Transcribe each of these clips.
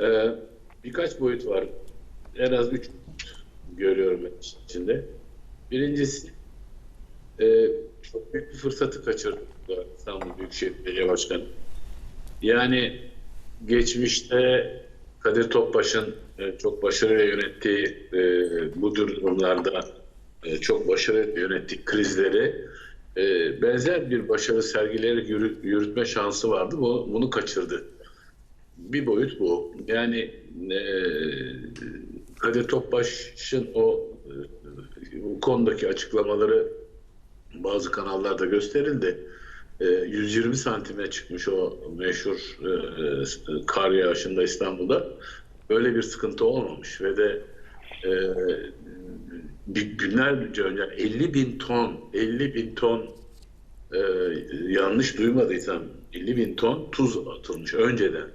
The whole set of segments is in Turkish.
Ee, birkaç boyut var. En az üç görüyorum içinde. Birincisi e, çok büyük bir fırsatı kaçırdı İstanbul Büyükşehir Belediye Başkanı. Yani geçmişte Kadir Topbaş'ın e, çok başarıyla yönettiği e, bu durumlarda e, çok başarıyla yönettiği krizleri e, benzer bir başarı sergileyerek yürü- yürütme şansı vardı. Bu, bunu kaçırdı. Bir boyut bu. Yani e, Kadir Topbaş'ın o e, bu konudaki açıklamaları bazı kanallarda gösterildi. E, 120 santime çıkmış o meşhur e, e, kar yağışında İstanbul'da. Böyle bir sıkıntı olmamış ve de e, bir günlerce önce 50 bin ton 50 bin ton e, yanlış duymadıysam 50 bin ton tuz atılmış önceden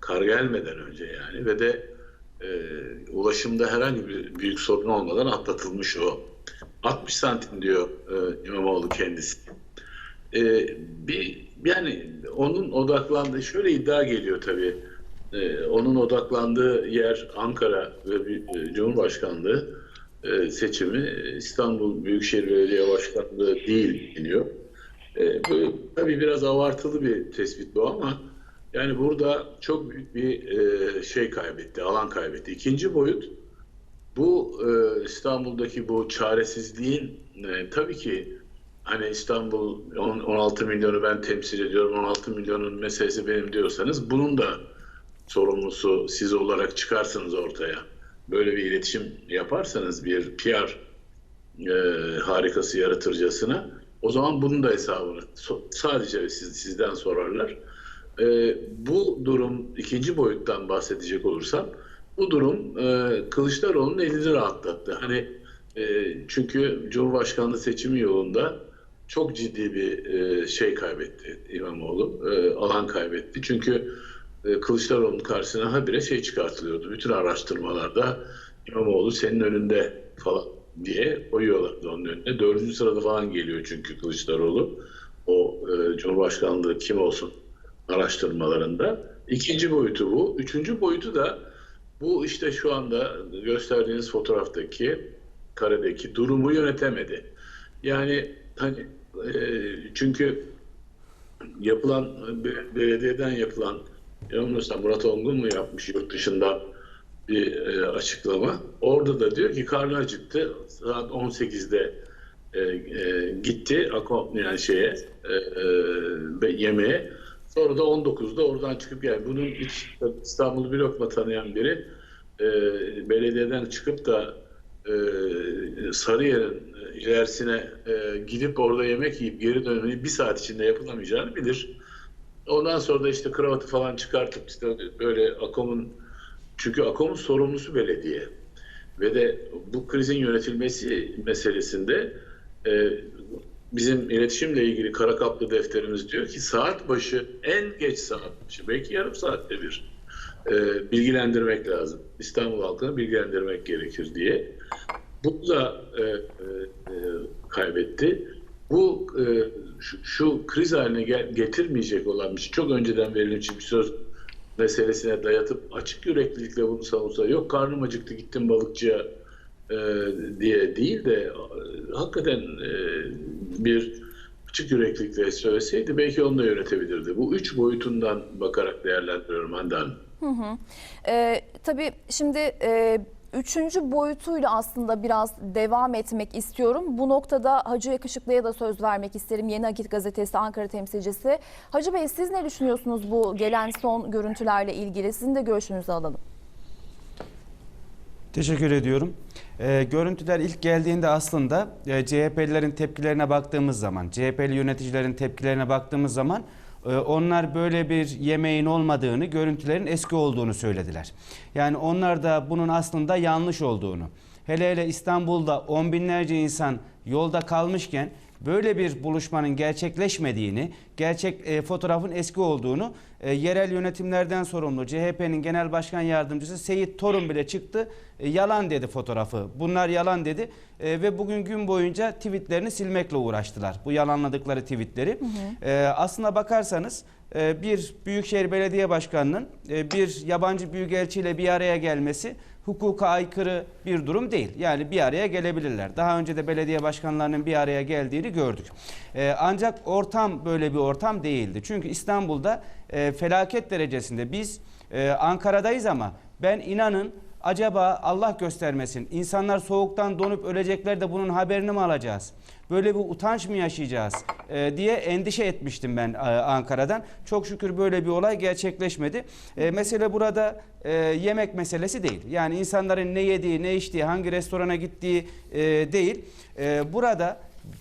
kar gelmeden önce yani ve de e, ulaşımda herhangi bir büyük sorun olmadan atlatılmış o. 60 santim diyor e, İmamoğlu kendisi. E, bir yani onun odaklandığı şöyle iddia geliyor tabii. E, onun odaklandığı yer Ankara ve e, Cumhurbaşkanlığı e, seçimi İstanbul Büyükşehir Belediye Başkanlığı değil deniyor. E, bu tabii biraz abartılı bir tespit bu ama yani burada çok büyük bir e, şey kaybetti, alan kaybetti. İkinci boyut bu e, İstanbul'daki bu çaresizliğin e, tabii ki hani İstanbul on- 16 milyonu ben temsil ediyorum, 16 milyonun meselesi benim diyorsanız bunun da sorumlusu siz olarak çıkarsınız ortaya. Böyle bir iletişim yaparsanız bir PR e, harikası yaratırcasına o zaman bunun da hesabını sadece siz, sizden sorarlar. E, bu durum ikinci boyuttan bahsedecek olursam bu durum e, Kılıçdaroğlu'nun elini rahatlattı. Hani e, çünkü Cumhurbaşkanlığı seçimi yolunda çok ciddi bir e, şey kaybetti İmamoğlu. E, alan kaybetti. Çünkü e, Kılıçdaroğlu'nun karşısına habire şey çıkartılıyordu. Bütün araştırmalarda İmamoğlu senin önünde falan diye koyuyorlardı onun önüne. Dördüncü sırada falan geliyor çünkü Kılıçdaroğlu. O e, Cumhurbaşkanlığı kim olsun araştırmalarında. İkinci boyutu bu. Üçüncü boyutu da bu işte şu anda gösterdiğiniz fotoğraftaki karedeki durumu yönetemedi. Yani hani e, çünkü yapılan be- belediyeden yapılan yanılmıyorsam Murat Ongun mu yapmış yurt dışında bir e, açıklama. Orada da diyor ki karnı acıktı. Saat 18'de e, e, gitti akom yani şeye e, e, yemeğe. Sonra da 19'da oradan çıkıp yani bunun hiç İstanbul'u bir lokma tanıyan biri e, belediyeden çıkıp da e, Sarıyer'in ilerisine e, gidip orada yemek yiyip geri dönmeyi bir saat içinde yapılamayacağını bilir. Ondan sonra da işte kravatı falan çıkartıp işte böyle AKOM'un çünkü AKOM'un sorumlusu belediye. Ve de bu krizin yönetilmesi meselesinde e, bizim iletişimle ilgili kara kaplı defterimiz diyor ki saat başı en geç saat başı belki yarım saatte bir e, bilgilendirmek lazım. İstanbul halkını bilgilendirmek gerekir diye. Bu da e, e, e, kaybetti. Bu e, şu, şu kriz haline gel- getirmeyecek olan bir şey. Çok önceden verilmiş bir söz meselesine dayatıp açık yüreklilikle bunu savunsa yok karnım acıktı gittim balıkçıya e, diye değil de e, hakikaten e, bir açık yüreklilikle söyleseydi belki onu da yönetebilirdi. Bu üç boyutundan bakarak değerlendiriyorum Hande Hanım. Ee, tabii şimdi e, üçüncü boyutuyla aslında biraz devam etmek istiyorum. Bu noktada Hacı Yakışıklı'ya da söz vermek isterim. Yeni Akit Gazetesi Ankara temsilcisi. Hacı Bey siz ne düşünüyorsunuz bu gelen son görüntülerle ilgili? Sizin de görüşünüzü alalım. Teşekkür ediyorum. Ee, görüntüler ilk geldiğinde aslında e, CHP'lilerin tepkilerine baktığımız zaman, CHP'li yöneticilerin tepkilerine baktığımız zaman e, onlar böyle bir yemeğin olmadığını, görüntülerin eski olduğunu söylediler. Yani onlar da bunun aslında yanlış olduğunu, hele hele İstanbul'da on binlerce insan yolda kalmışken böyle bir buluşmanın gerçekleşmediğini, gerçek e, fotoğrafın eski olduğunu e, yerel yönetimlerden sorumlu CHP'nin genel başkan yardımcısı Seyit Torun bile çıktı. E, yalan dedi fotoğrafı. Bunlar yalan dedi E, ve bugün gün boyunca tweetlerini silmekle uğraştılar. Bu yalanladıkları tweetleri. E, aslına bakarsanız e, bir Büyükşehir Belediye Başkanı'nın e, bir yabancı büyükelçiyle bir araya gelmesi hukuka aykırı bir durum değil. Yani bir araya gelebilirler. Daha önce de belediye başkanlarının bir araya geldiğini gördük. E, ancak ortam böyle bir ortam değildi. Çünkü İstanbul'da e, felaket derecesinde biz e, Ankara'dayız ama ben inanın acaba Allah göstermesin insanlar soğuktan donup ölecekler de bunun haberini mi alacağız? Böyle bir utanç mı yaşayacağız e, diye endişe etmiştim ben e, Ankara'dan. Çok şükür böyle bir olay gerçekleşmedi. E, mesele burada e, yemek meselesi değil. Yani insanların ne yediği, ne içtiği, hangi restorana gittiği e, değil. E, burada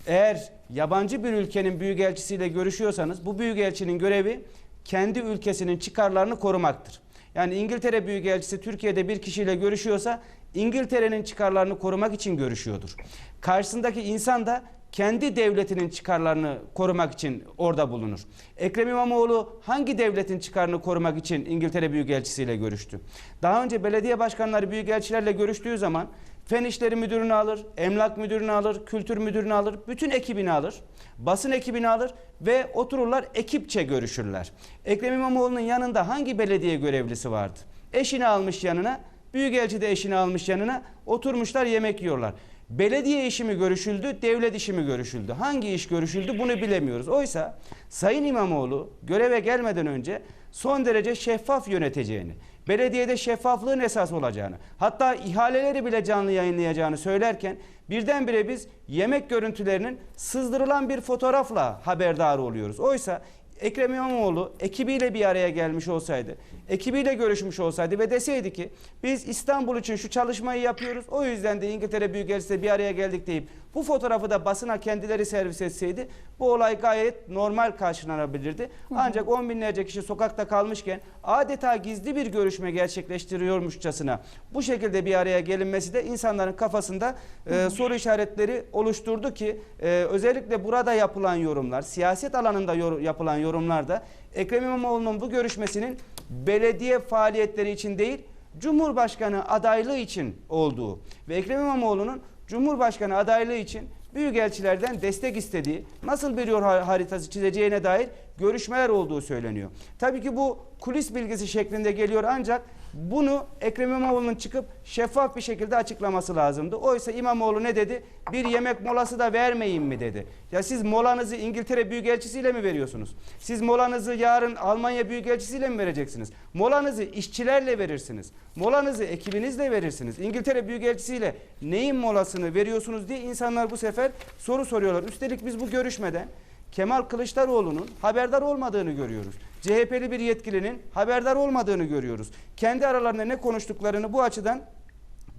eğer yabancı bir ülkenin büyükelçisiyle görüşüyorsanız bu büyükelçinin görevi kendi ülkesinin çıkarlarını korumaktır. Yani İngiltere Büyükelçisi Türkiye'de bir kişiyle görüşüyorsa İngiltere'nin çıkarlarını korumak için görüşüyordur. Karşısındaki insan da kendi devletinin çıkarlarını korumak için orada bulunur. Ekrem İmamoğlu hangi devletin çıkarını korumak için İngiltere Büyükelçisiyle görüştü? Daha önce belediye başkanları büyükelçilerle görüştüğü zaman Fen İşleri Müdürünü alır, Emlak Müdürünü alır, Kültür Müdürünü alır, bütün ekibini alır, basın ekibini alır ve otururlar ekipçe görüşürler. Ekrem İmamoğlu'nun yanında hangi belediye görevlisi vardı? Eşini almış yanına, Büyükelçi de eşini almış yanına, oturmuşlar yemek yiyorlar. Belediye işi mi görüşüldü, devlet işi mi görüşüldü? Hangi iş görüşüldü bunu bilemiyoruz. Oysa Sayın İmamoğlu göreve gelmeden önce son derece şeffaf yöneteceğini, belediyede şeffaflığın esas olacağını, hatta ihaleleri bile canlı yayınlayacağını söylerken birdenbire biz yemek görüntülerinin sızdırılan bir fotoğrafla haberdar oluyoruz. Oysa Ekrem İmamoğlu ekibiyle bir araya gelmiş olsaydı, ekibiyle görüşmüş olsaydı ve deseydi ki biz İstanbul için şu çalışmayı yapıyoruz. O yüzden de İngiltere Büyükelçisi'yle bir araya geldik deyip bu fotoğrafı da basına kendileri servis etseydi bu olay gayet normal karşılanabilirdi. Ancak on binlerce kişi sokakta kalmışken adeta gizli bir görüşme gerçekleştiriyormuşçasına bu şekilde bir araya gelinmesi de insanların kafasında e, soru işaretleri oluşturdu ki e, özellikle burada yapılan yorumlar, siyaset alanında yor- yapılan yorumlarda Ekrem İmamoğlu'nun bu görüşmesinin belediye faaliyetleri için değil, Cumhurbaşkanı adaylığı için olduğu ve Ekrem İmamoğlu'nun Cumhurbaşkanı adaylığı için büyükelçilerden destek istediği, nasıl bir yol har- haritası çizeceğine dair görüşmeler olduğu söyleniyor. Tabii ki bu kulis bilgisi şeklinde geliyor ancak bunu Ekrem İmamoğlu'nun çıkıp şeffaf bir şekilde açıklaması lazımdı. Oysa İmamoğlu ne dedi? Bir yemek molası da vermeyin mi dedi. Ya siz molanızı İngiltere Büyükelçisiyle mi veriyorsunuz? Siz molanızı yarın Almanya Büyükelçisiyle mi vereceksiniz? Molanızı işçilerle verirsiniz. Molanızı ekibinizle verirsiniz. İngiltere Büyükelçisiyle neyin molasını veriyorsunuz diye insanlar bu sefer soru soruyorlar. Üstelik biz bu görüşmeden Kemal Kılıçdaroğlu'nun haberdar olmadığını görüyoruz. CHP'li bir yetkilinin haberdar olmadığını görüyoruz. Kendi aralarında ne konuştuklarını bu açıdan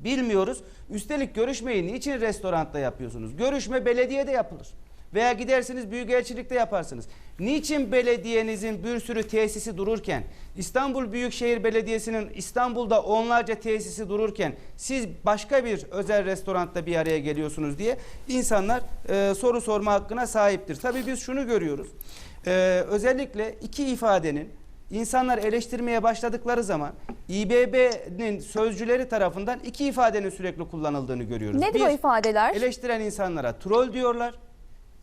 bilmiyoruz. Üstelik görüşmeyi niçin restoranda yapıyorsunuz? Görüşme belediyede yapılır. Veya gidersiniz büyükelçilikte yaparsınız. Niçin belediyenizin bir sürü tesisi dururken, İstanbul Büyükşehir Belediyesi'nin İstanbul'da onlarca tesisi dururken siz başka bir özel restoranda bir araya geliyorsunuz diye insanlar e, soru sorma hakkına sahiptir. Tabii biz şunu görüyoruz. E, özellikle iki ifadenin insanlar eleştirmeye başladıkları zaman İBB'nin sözcüleri tarafından iki ifadenin sürekli kullanıldığını görüyoruz. Nedir Bir, o ifadeler? Eleştiren insanlara troll diyorlar.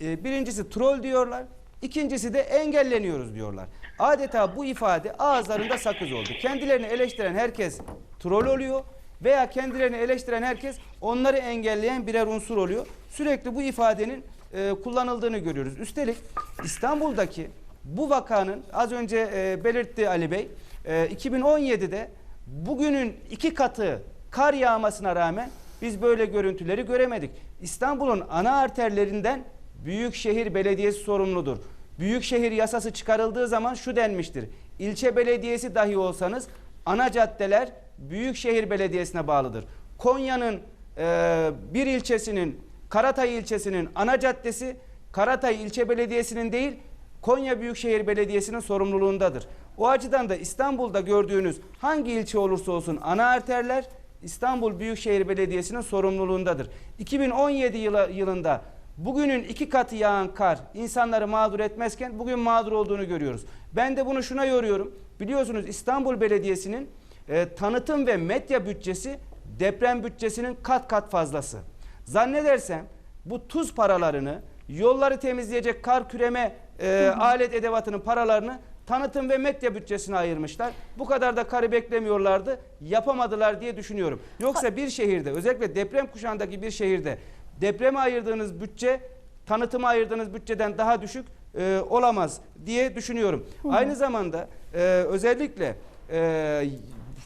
Ee, Birincisi troll diyorlar. İkincisi de engelleniyoruz diyorlar. Adeta bu ifade ağızlarında sakız oldu. Kendilerini eleştiren herkes troll oluyor veya kendilerini eleştiren herkes onları engelleyen birer unsur oluyor. Sürekli bu ifadenin e, kullanıldığını görüyoruz. Üstelik İstanbul'daki bu vakanın az önce e, belirtti Ali Bey, e, 2017'de bugünün iki katı kar yağmasına rağmen biz böyle görüntüleri göremedik. İstanbul'un ana arterlerinden Büyükşehir Belediyesi sorumludur. Büyükşehir yasası çıkarıldığı zaman şu denmiştir. İlçe belediyesi dahi olsanız ana caddeler Büyükşehir Belediyesi'ne bağlıdır. Konya'nın e, bir ilçesinin Karatay ilçesinin ana caddesi Karatay ilçe belediyesinin değil Konya Büyükşehir Belediyesi'nin sorumluluğundadır. O açıdan da İstanbul'da gördüğünüz hangi ilçe olursa olsun ana arterler İstanbul Büyükşehir Belediyesi'nin sorumluluğundadır. 2017 yılı, yılında bugünün iki katı yağan kar insanları mağdur etmezken bugün mağdur olduğunu görüyoruz. Ben de bunu şuna yoruyorum. Biliyorsunuz İstanbul Belediyesi'nin e, tanıtım ve medya bütçesi deprem bütçesinin kat kat fazlası. Zannedersem bu tuz paralarını, yolları temizleyecek kar küreme e, alet edevatının paralarını tanıtım ve medya bütçesini ayırmışlar. Bu kadar da karı beklemiyorlardı. Yapamadılar diye düşünüyorum. Yoksa bir şehirde özellikle deprem kuşağındaki bir şehirde depreme ayırdığınız bütçe tanıtıma ayırdığınız bütçeden daha düşük e, olamaz diye düşünüyorum. Aynı zamanda e, özellikle e,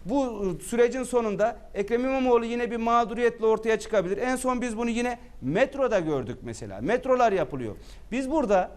bu sürecin sonunda Ekrem İmamoğlu yine bir mağduriyetle ortaya çıkabilir. En son biz bunu yine metroda gördük mesela. Metrolar yapılıyor. Biz burada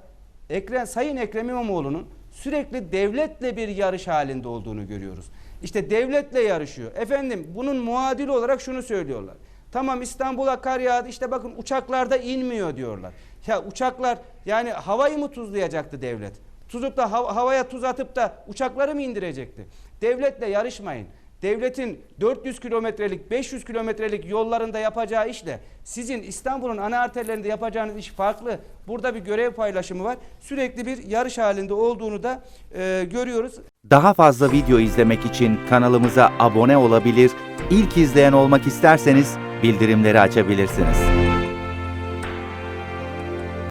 Ekrem, Sayın Ekrem İmamoğlu'nun sürekli devletle bir yarış halinde olduğunu görüyoruz. İşte devletle yarışıyor. Efendim bunun muadili olarak şunu söylüyorlar. Tamam İstanbul'a kar yağdı işte bakın uçaklarda inmiyor diyorlar. Ya uçaklar yani havayı mı tuzlayacaktı devlet? Tuzup da hav- havaya tuz atıp da uçakları mı indirecekti? Devletle yarışmayın. Devletin 400 kilometrelik, 500 kilometrelik yollarında yapacağı işle sizin İstanbul'un ana arterlerinde yapacağınız iş farklı. Burada bir görev paylaşımı var. Sürekli bir yarış halinde olduğunu da e, görüyoruz. Daha fazla video izlemek için kanalımıza abone olabilir, ilk izleyen olmak isterseniz bildirimleri açabilirsiniz.